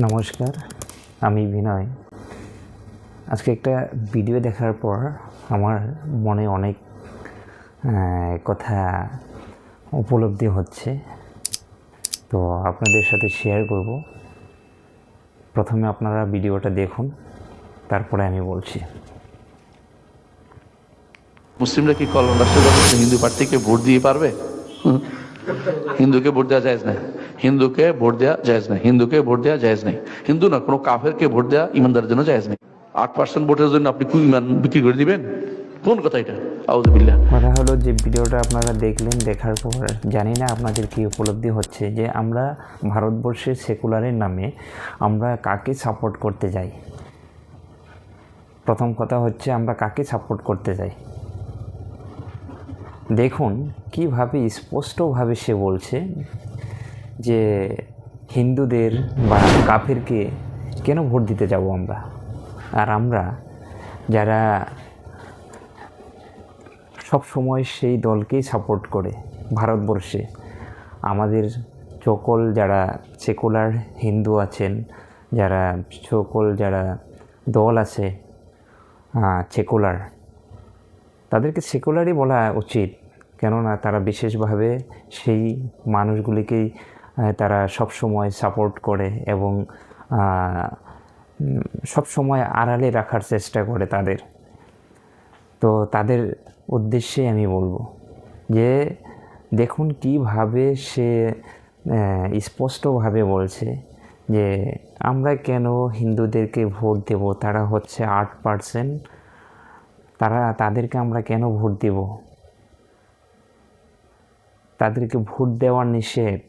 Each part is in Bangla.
নমস্কার, আমি বিনয়। আজকে একটা ভিডিও দেখার পর আমার মনে অনেক কথা উপলব্ধি হচ্ছে। তো আপনাদের সাথে শেয়ার করব। প্রথমে আপনারা ভিডিওটা দেখুন, তারপরে আমি বলছি। মুসলিমরা কি কল্যাণ রাষ্ট্র হিন্দু প্রার্থীকে ভোট দিয়ে পারবে? হিন্দুকে ভোট দেওয়া যায় না। হিন্দুকে ভোট দেওয়া জায়জ না হিন্দুকে ভোট দেওয়া জায়জ নাই। হিন্দু না, কোনো কাফেরকে ভোট দেওয়া ইমানদারের জন্য জায়জ নেই। আট পার্সেন্ট ভোটের জন্য আপনি ইমান বিক্রি করে দিবেন? কোন কথা এটা? আউজবিল্লাহ কথা হলো যে ভিডিওটা আপনারা দেখলেন, দেখার পর জানি না আপনাদের কি উপলব্ধি হচ্ছে যে আমরা ভারতবর্ষের সেকুলারের নামে আমরা কাকে সাপোর্ট করতে যাই? প্রথম কথা হচ্ছে আমরা কাকে সাপোর্ট করতে যাই? দেখুন, কীভাবে স্পষ্টভাবে সে বলছে যে হিন্দুদের বা কাফেরকে কেন ভোট দিতে যাব আমরা? আর আমরা যারা সব সময় সেই দলকেই সাপোর্ট করে ভারতবর্ষে, আমাদের সকল যারা সেকুলার হিন্দু আছেন, যারা সকল যারা দল আছে সেকুলার তাদেরকে সেকুলারই বলা উচিত। কেননা তারা বিশেষভাবে সেই মানুষগুলিকেই তারা সব সময় সাপোর্ট করে এবং সব সময় আড়ালে রাখার চেষ্টা করে তাদের। তো তাদের উদ্দেশ্যে আমি বলব যে, দেখুন কীভাবে সে স্পষ্টভাবে বলছে যে, আমরা কেন হিন্দুদেরকে ভোট দেব? তারা হচ্ছে আট পার্সেন্ট তারা, তাদেরকে আমরা কেন ভোট দেব? তাদেরকে ভোট দেওয়া নিষেধ।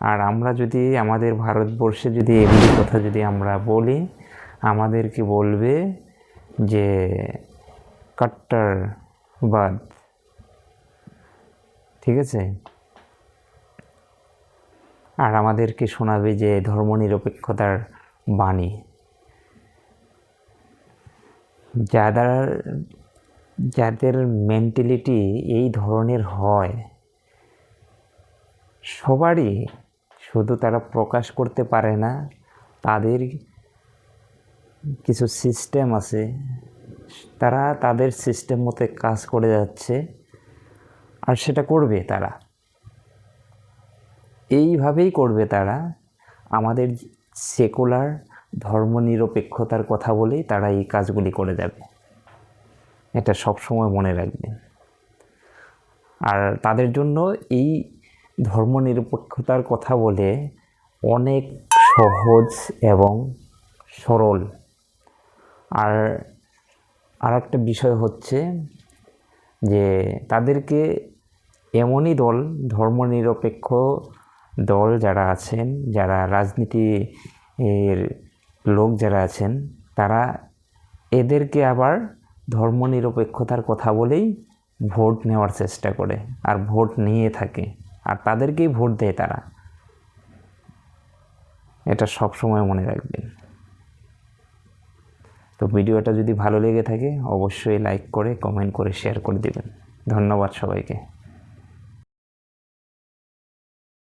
আর আমরা যদি আমাদের ভারতবর্ষে যদি এগুলি কথা যদি আমরা বলি আমাদেরকে বলবে যে কট্টরবাদ? ঠিক আছে? আর আমাদেরকে শোনাবে যে ধর্মনিরপেক্ষতার বাণী? যাদের যাদের মেন্টালিটি এই ধরনের হয়, সবারই শুধু তারা প্রকাশ করতে পারে না, তাদের কিছু সিস্টেম আছে। তারা তাদের সিস্টেম মতে কাজ করে যাচ্ছে আর সেটা করবে তারা। এইভাবেই করবে তারা। আমাদের সেকুলার ধর্মনিরপেক্ষতার কথা বলেই তারা এই কাজগুলি করে যাবে। এটা সবসময় মনে রাখবেন। আর তাদের জন্য এই ধর্মনিরপেক্ষতার কথা বলে অনেক সহজ এবং সরল। আর আর একটা বিষয় হচ্ছে যে তাদেরকে এমনই দল, ধর্মনিরপেক্ষ দল যারা আছেন, যারা রাজনীতি এর লোক যারা আছেন, তারা এদেরকে আবার ধর্মনিরপেক্ষতার কথা বলেই ভোট নেওয়ার চেষ্টা করে। আর ভোট নিয়ে থাকে। আর তাদেরকেই ভোট দেয় তারা। এটা সব সময় মনে রাখবেন। তো ভিডিওটা যদি ভালো লেগে থাকে, অবশ্যই লাইক করে কমেন্ট করে শেয়ার করে দেবেন। ধন্যবাদ সবাইকে।